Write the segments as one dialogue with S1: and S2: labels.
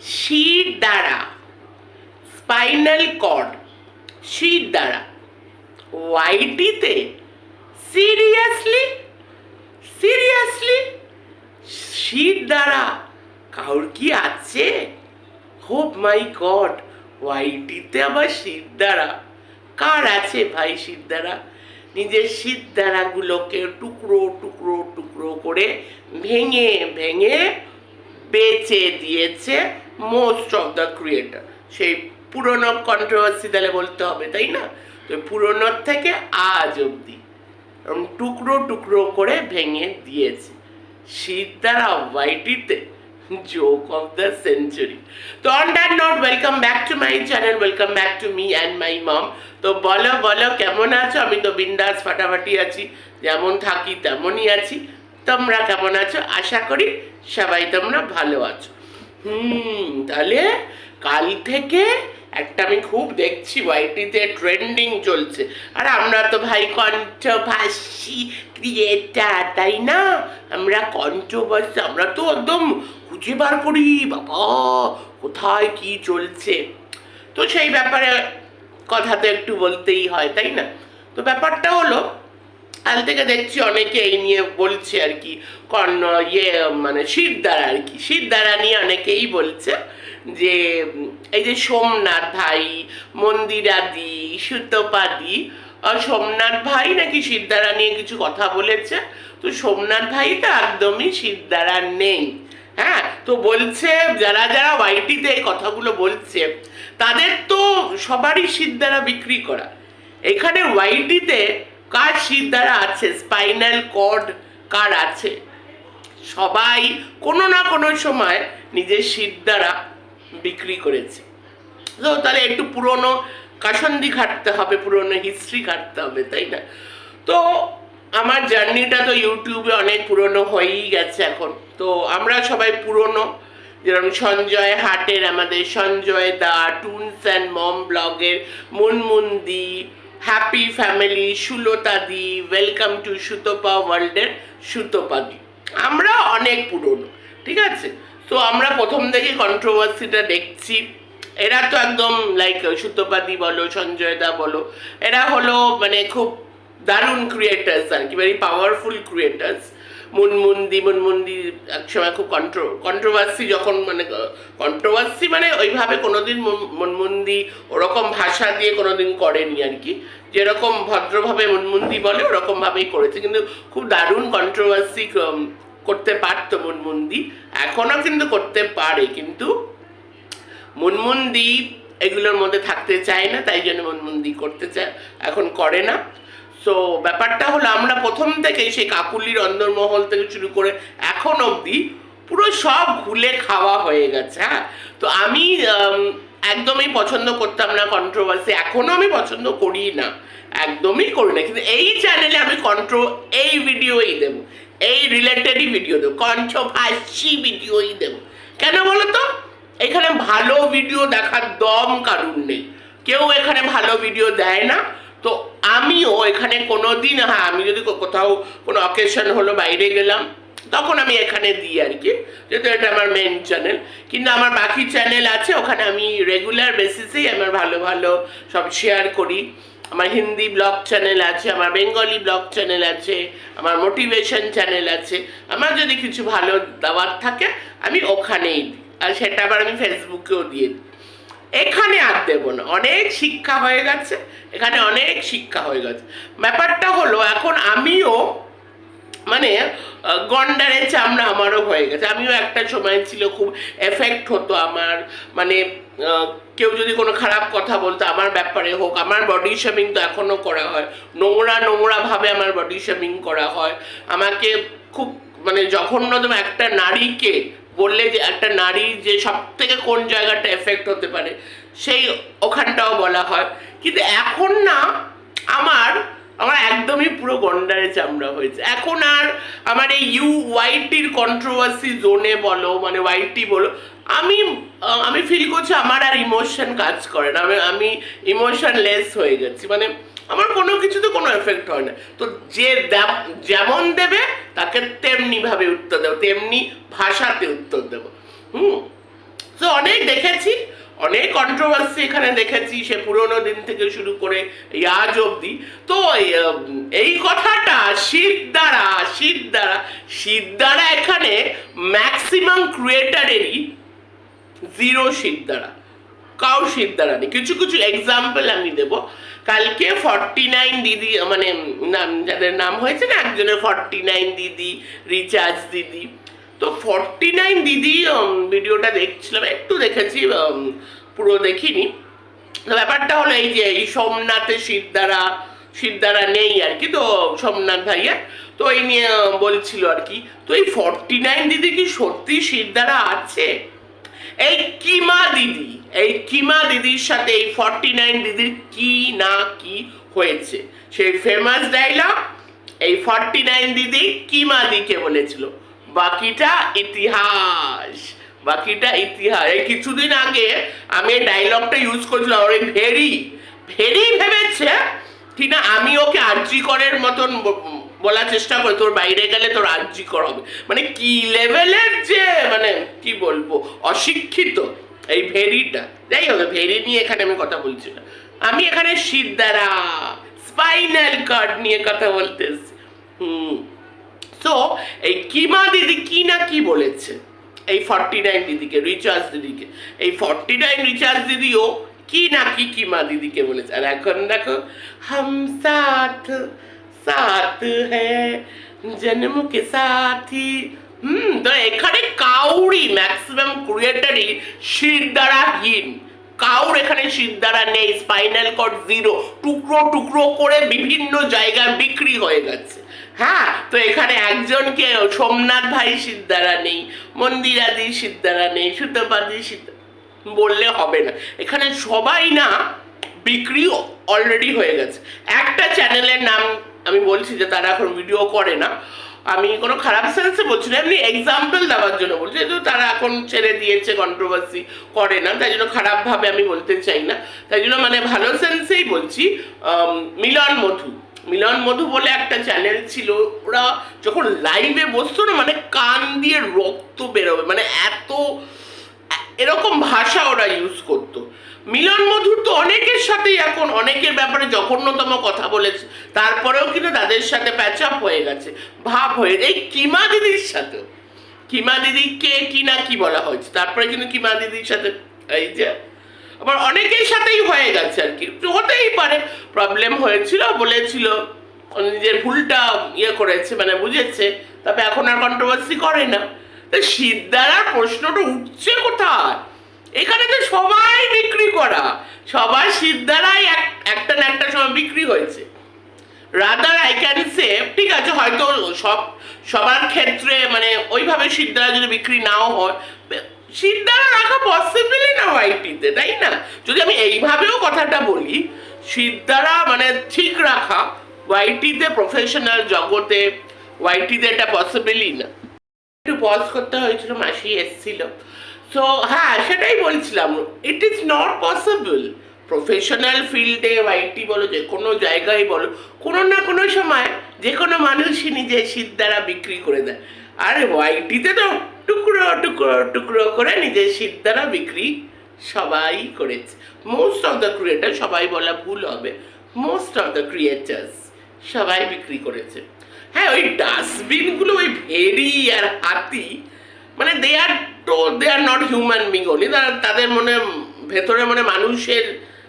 S1: শির দ্বারা, spinal cord, শির দ্বারা। ওয়াইটিতে সিরিয়াসলি সিরিয়াসলি শির দ্বারা কাউর কি আছে? হোপ মাই গড, ওয়াইটিতে আবার শির দ্বারা। কার আছে ভাই শির দ্বারা? নিজের শীত দ্বারাগুলোকে টুকরো টুকরো টুকরো করে ভেঙে ভেঙে বেচে দিয়েছে মোস্ট অফ দ্য ক্রিয়েটার সেই পুরনো কন্ট্রোভার্সি তাহলে বলতে হবে, তাই না? তো পুরনোর থেকে আজ অবধি টুকরো টুকরো করে ভেঙে দিয়েছে। দ্বারা ওয়াইটিতে জোক অফ দ্য সেঞ্চুরি তো on that note welcome back to my channel welcome back to me and my mom তো বলো বলো, কেমন আছো? আমি তো বিন্দাস ফাটাফাটি আছি, যেমন থাকি তেমনই আছি। তোমরা কেমন আছো? আশা করি সবাই তোমরা ভালো আছো। হুম, তাহলে কাল থেকে একটা আমি খুব দেখছি ওয়াইটিতে ট্রেন্ডিং চলছে। আর আমরা তো ভাই কণ্ঠভাষী ক্রিয়েটার তাই না? আমরা কণ্ঠভাষী আমরা তো একদম খুঁজে বার করি, বাবা, কোথায় কি চলছে? তো সেই ব্যাপারে কথা তো একটু বলতেই হয়, তাই না? তো ব্যাপারটা হলো কাল থেকে দেখছি অনেকে এই নিয়ে বলছে আর কি, কর্ণ ইয়ে মানে শীতদারা আর কি। শীতদারা নিয়ে অনেকেই বলছে যে, এই যে সোমনাথ ভাই, মন্দিরাদি, সুতপাদি সোমনাথ ভাই নাকি সিদ্ধারা নিয়ে কিছু কথা বলেছে? তো সোমনাথ ভাই তো একদমই সিদ্ধারা নেই। হ্যাঁ তো বলছে, যারা যারা ওয়াইটিতে এই কথাগুলো বলছে, তাদের তো সবারই সিদ্ধারা বিক্রি করা। এখানে ওয়াইটিতে কার সিদ্ধারা আছে? স্পাইনাল কর্ড কার আছে? সবাই কোনো না কোনো সময় নিজের সিদ্ধারা বিক্রি করেছে। তো তাহলে একটু পুরনো কাসন্দি ঘাটতে হবে, পুরনো হিস্ট্রি ঘাটতে হবে, তাই না? তো আমার জার্নিটা তো ইউটিউবে অনেক পুরনো হয়েই গেছে এখন। তো আমরা সবাই পুরনো, যেরকম সঞ্জয় হাটের আমাদের Sanjay da, tunes and mom ব্লগের মুনমুন্দি হ্যাপি ফ্যামিলি সুলতাদি ওয়েলকাম টু সুতপা ওয়ার্ল্ডের সুতপাদি আমরা অনেক পুরনো, ঠিক আছে? তো আমরা প্রথম থেকে কন্ট্রোভার্সিটা দেখছি। এরা তো একদম লাইক সুতপাদি বলো সঞ্জয় দা বলো, এরা হলো মানে খুব দারুণ ক্রিয়েটার্স আর কি ভেরি পাওয়ারফুল ক্রিয়েটার্স মুনমুন্দি মুনমুন্দি একসময় খুব কন্ট্রো কন্ট্রোভার্সি যখন মানে কন্ট্রোভার্সি মানে ওইভাবে কোনোদিন মুন- মুনমুন্দি ওরকম ভাষা দিয়ে কোনোদিন করেনি আর কি। যেরকম ভদ্রভাবে মুনমুন্দি বলে, ওরকমভাবেই করেছে। কিন্তু খুব দারুণ কন্ট্রোভার্সি করতে পারতো মুনমুন্দি। এখনও কিন্তু করতে পারে। কিন্তু মুনমুন্দি এগুলোর মধ্যে থাকতে চায় না, তাই জন্য মুনমুন্দি করতে চায়। এখন করে না। সো ব্যাপারটা হলো আমরা প্রথম থেকেই সেই কাকুলির অন্দরমহল থেকে শুরু করে এখন অবধি পুরো সব ঘুলে খাওয়া হয়ে গেছে হ্যাঁ? তো আমি একদমই পছন্দ করতাম না কন্ট্রোভার্সি এখনও আমি পছন্দ করি না, একদমই করি না। কিন্তু এই চ্যানেলে আমি কন্ট্রো এই ভিডিওই দেবো, এই রিলেটেডই ভিডিও দেবো কণ্ঠভাষী ভিডিওই দেবো। কেন বলো তো? এখানে ভালো ভিডিও দেখার দম কারুর নেই। কেউ এখানে ভালো ভিডিও দেয় না। তো আমিও এখানে কোনো দিন হ্যাঁ আমি যদি কোথাও কোনো অকেশন হলো বাইরে গেলাম, তখন আমি এখানে দিই আর কি। যেহেতু এটা আমার মেন চ্যানেল কিন্তু আমার বাকি চ্যানেল আছে, ওখানে আমি রেগুলার বেসিসেই আমার ভালো ভালো সব শেয়ার করি। আমার হিন্দি ব্লগ চ্যানেল আছে, আমার বেঙ্গলি ব্লগ চ্যানেল আছে, আমার মোটিভেশন চ্যানেল আছে। আমার যদি কিছু ভালো দেওয়ার থাকে, আমি ওখানেই দিই। আর সেটা আবার আমি ফেসবুকেও দিয়ে দিই। এখানে আর দেবো না। অনেক শিক্ষা হয়ে গেছে এখানে অনেক শিক্ষা হয়ে গেছে। ব্যাপারটা হলো এখন আমিও মানে আহ, গন্ডারের চামড়া আমারও হয়ে গেছে। আমিও একটা সময় ছিল খুব এফেক্ট হতো আমার মানে কেউ যদি কোনো খারাপ কথা বলতো আমার ব্যাপারে হোক আমার বডি শেমিং তো এখনও করা হয়। নোংরা নোংরাভাবে আমার বডি শেমিং করা হয়। আমাকে খুব মানে জঘন্যতম একটা নারীকে বললে যে একটা নারী যে সব থেকে কোন জায়গাটা এফেক্ট হতে পারে, সেই ওখানটাও বলা হয়। কিন্তু এখন না, আমার আমার একদমই পুরো গন্ডারে চামড়া হয়েছে। এখন আর আমার এই ইউ ওয়াইটির কন্ট্রোভার্সি জোনে বলো মানে ওয়াইটি বলো, আমি আমি ফিল করছি আমার আর ইমোশন কাজ করে না। আমি আমি ইমোশনলেস হয়ে গেছি। মানে আমার কোনো কিছুতে কোনো এফেক্ট হয় না। তো যে যেমন দেবে, তাকে তেমনি ভাবে উত্তর দেবো, তেমনি ভাষাতে উত্তর দেবো। হুম? তো অনেক দেখেছি, অনেক কন্ট্রোভার্সি এখানে দেখেছি, সে পুরোনো দিন থেকে শুরু করে আজ অবধি। তো এই কথাটা শীত দ্বারা শীত দ্বারা শীত দ্বারা এখানে ম্যাক্সিমাম ক্রিয়েটারেরই জিরো শীত দ্বারা। কাউ শীত দ্বারা নেই কিছু কিছু এক্সাম্পল আমি দেব। কালকে ফর্টি নাইন দিদি মানে নাম, যাদের নাম হয়েছে না, একজনের ফর্টি নাইন দিদি রিচার্জ দিদি। তো ফর্টি নাইন দিদি ভিডিওটা দেখছিলাম, একটু দেখেছি পুরো দেখিনি। তো ব্যাপারটা হলো এই যে, এই সোমনাথের সিদ্ধারা সিদ্ধারা নেই আর কি, তো সোমনাথ ভাইয়া তো এই নিয়ে বলছিল আর কি, তো এই ফর্টি নাইন দিদি কি সত্যি সিদ্ধারা আছে? এই কিমা দিদি, এই কিমা দিদির সাথে এই ফর্টি নাইন দিদির কি না কি হয়েছে? সেই ফেমাস ডায়লগ এই ফর্টি নাইন দিদি কিমা দিকে বলেছিল, বাকিটা ইতিহাস বাকিটা ইতিহাস। এই কিছুদিন আগে আমি এই ডায়লগটা ইউজ করছিলাম ওই ভেরি ভেরি ভেবেছে কি না আমি ওকে আর্জি করের মতন বলার চেষ্টা করি, তোর বাইরে গেলে তোর আর্জি কর হবে? মানে কি লেভেলের যে মানে কি বলব, অশিক্ষিত, এই ভেরিটা। যাই হোক, ভেরি নিয়ে এখানে আমি কথা বলছি না। আমি এখানে সিদ্ধারা স্পাইনাল কার্ড নিয়ে কথা বলতেছি। হুম। তো এই কিমা দিদি কি না কি বলেছে? এই ফর্টি নাইন দিদিকে, রিচার্জ দিদিকে। এই ফর্টি নাইন রিচার্জ দিদিও কি না কি কিমা দিদিকে বলেছে। আর এখন দেখো হাম সাথ সাথ হ্যাঁ জন্ম কে সাথী হুম তো এখানে কাউরি ম্যাক্সিমাম ক্রিয়েটারই শির দ্বারাহীন কাউর এখানে সিদ্ধারা নেই স্পাইনাল কর্ড জিরো টুকরো টুকরো করে বিভিন্ন জায়গায় বিক্রি হয়ে গেছে। হ্যাঁ তো এখানে একজনকে সোমনাথ ভাই সিদ্ধারা নেই, মন্দিরাদি সিদ্ধারা নেই, সুতপাদি বললে হবে না। এখানে সবাই না বিক্রি অলরেডি হয়ে গেছে। একটা চ্যানেলের নাম আমি বলছি যে তারা এখন ভিডিও করে না। আমি কোনো খারাপ সেন্সে বলছি না, এমনি এক্সাম্পল দেওয়ার জন্য বলছি, যেহেতু তারা এখন ছেড়ে দিয়েছে কন্ট্রোভার্সি করে না, তাই জন্য খারাপভাবে আমি বলতে চাই না। তাই জন্য মানে ভালো সেন্সেই বলছি মিলন মধু। মিলন মধু বলে একটা চ্যানেল ছিল, ওরা যখন লাইভে বসতো না মানে কান দিয়ে রক্ত বেরোবে মানে এত, এরকম ভাষা ওরা ইউজ করতো। মিলন মধুর তো অনেকের সাথেই এখন, অনেকের ব্যাপারে জঘন্যতম কথা বলেছে। তারপরেও কিন্তু তাদের সাথে প্যাচ আপ হয়ে গেছে, ভাব হয়ে এই কিমা দিদির সাথে। কিমা দিদিকে কি না কি বলা হয়েছে? তারপরে কিন্তু কিমা দিদির সাথে এই যে, আবার অনেকের সাথেই হয়ে গেছে আর কি। হতেই পারে প্রবলেম হয়েছিল, বলেছিল নিজের ভুলটা ইয়ে করেছে মানে বুঝেছে, তবে এখন আর কন্ট্রোভার্সি করে না। তো সিদ্ধারার প্রশ্নটা উঠছে কোথায়? এখানে তো সবাই বিক্রি করা। সবাই সিদ্ধারাই এক- একটা না একটা সময় বিক্রি হয়েছে। রাদার আই ক্যান সে ঠিক আছে, হয়তো সব, সবার ক্ষেত্রে মানে ওইভাবে সিদ্ধারা যদি বিক্রি নাও হয় সিদ্ধারা রাখা পসিবলই না ওয়াইটিতে তাই না? যদি আমি এইভাবেও কথাটা বলি সিদ্ধারা মানে ঠিক রাখা ওয়াইটিতে প্রফেশনাল জগতে ওয়াইটিতে এটা পসিবলই না। একটু পজ করতে হয়েছিল, মাসি এসেছিল। সো হ্যাঁ সেটাই বলছিলাম। It is not possible professional ফিল্ডে ওয়াইটি বলো, যে কোনো জায়গায় বলো, কোনো না কোনো সময় যে কোনো মানুষই নিজের শীত দ্বারা বিক্রি করে দেয়। আর ওয়াইটিতে তো টুকরো টুকরো টুকরো করে নিজের শীত দ্বারা বিক্রি সবাই করেছে। মোস্ট অফ দ্য ক্রিয়েটার সবাই বলা ভুল হবে। মোস্ট অফ দ্য ক্রিয়েটার্স সবাই বিক্রি করেছে। হ্যাঁ ওই ডাস্টবিনগুলো ওই ভেড়ি আর হাতি মানে দে আর তো they are not human being only তারা, তাদের মনে, ভেতরে মানে মানুষের,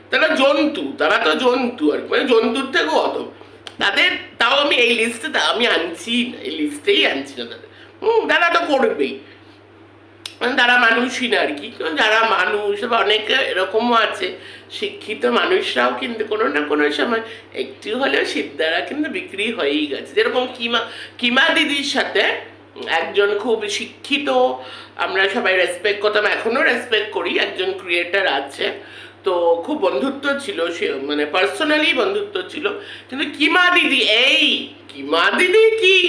S1: তারা জন্তু, তারা তো জন্তু আর মানে জন্তুর থেকেও অত। তাদের, তাও আমি এই লিস্টে আমি আনছি না, এই লিস্টেই আনছি না তাদের। হুম, তারা তো করবেই। তারা মানুষই না আর কি। যারা মানুষ বা অনেকে এরকমও আছে, শিক্ষিত মানুষরাও কিন্তু কোনো না কোনো সময় একটু হলেও সিদ্ধারা কিন্তু বিক্রি হয়েই গেছে। যেরকম কিমা কিমা দিদির সাথে একজন খুব শিক্ষিত, আমরা সবাই রেসপেক্ট করতাম, এখনও রেসপেক্ট করি, একজন ক্রিয়েটার আছে। তো খুব বন্ধুত্ব ছিল, সে মানে পার্সোনালি বন্ধুত্ব ছিল। কিন্তু কিমা দিদি, এই কিমা দিদি কি?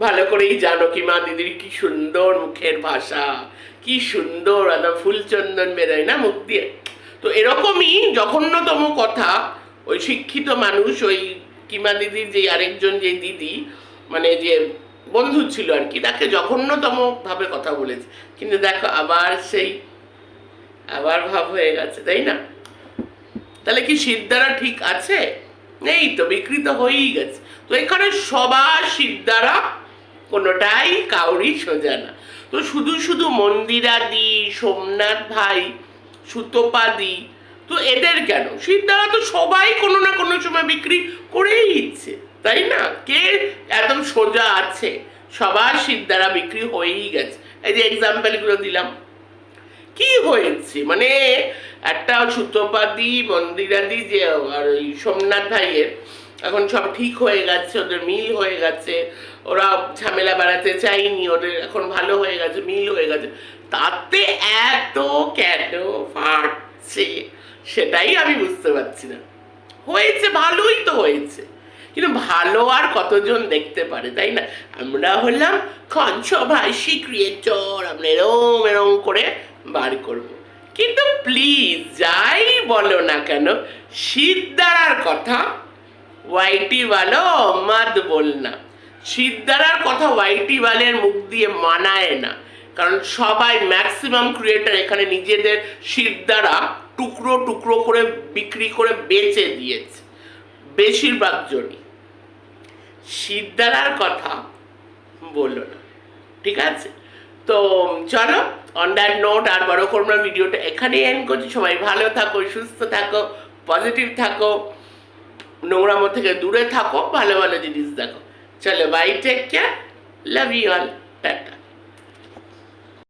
S1: ভালো করেই জানো কি মা দিদির কি সুন্দর মুখের ভাষা, কি সুন্দর একদম ফুলচন্দন বেরোয় না মুখ দিয়ে। তো এরকমই জঘন্যতম কথা ওই শিক্ষিত মানুষ, ওই কিমা দিদির যে আরেকজন যে দিদি মানে যে বন্ধু ছিল আর কি, তাকে জঘন্যতম ভাবে কথা বলেছে। কিন্তু দেখো আবার সেই, আবার ভাব হয়ে গেছে, তাই না? তাহলে কি সিদ্ধারা ঠিক আছে? নেই তো বিক্রি তো হয়েই গেছে। তো এখানে সবার সিদ্ধারা কোনোটাই কাউরি সোজা না। তো শুধু শুধু মন্দিরাদি, সোমনাথ ভাই, সুতোপাদি, তো এদের কেন? সিদ্ধারা তো সবাই কোনো না কোনো সময় বিক্রি করেই দিচ্ছে তাই না? কে একদম সোজা আছে? সবার সিদ্ধারা বিক্রি হয়েই গেছে। এই যে এক্সাম্পলগুলো দিলাম। কি হয়েছে? মানে একটা সুতোপাদি, মন্দিরাদি যে আর সোমনাথ ভাইয়ের এখন সব ঠিক হয়ে গেছে, ওদের মিল হয়ে গেছে। ওরা ঝামেলা বাড়াতে চাইনি ওদের এখন ভালো হয়ে গেছে, মিল হয়ে গেছে। তাতে এত কেন ফাটছে, সেটাই আমি বুঝতে পারছি না। হয়েছে, ভালোই তো হয়েছে। কিন্তু ভালো আর কতজন দেখতে পারে, তাই না? আমরা হলাম কনসভাষী ক্রিয়েটর আমরা এরম এরম করে বার করব। কিন্তু প্লিজ যাই বলো না কেন, সিদ্ধারার কথা ওয়াইটি বালো মত বলনা। সিদ্ধারার কথা ওয়াইটি বালের মুখ দিয়ে মানায় না। কারণ সবাই ম্যাক্সিমাম ক্রিয়েটার এখানে নিজেদের সিদ্ধারা টুকরো টুকরো করে বিক্রি করে বেচে দিয়েছে। বেশিরভাগ জনই। সিদ্ধারার কথা বলল না। ঠিক আছে? তো চলো অন দ্যাট নোট আর বড় করব ভিডিওটা এখানেই এন্ড করছি। সবাই ভালো থাকো, সুস্থ থাকো পজিটিভ থাকো। নোংরামো থেকে দূরে থাকো, ভালো ভালো জিনিস দেখো। চলো bye take care love you all tata.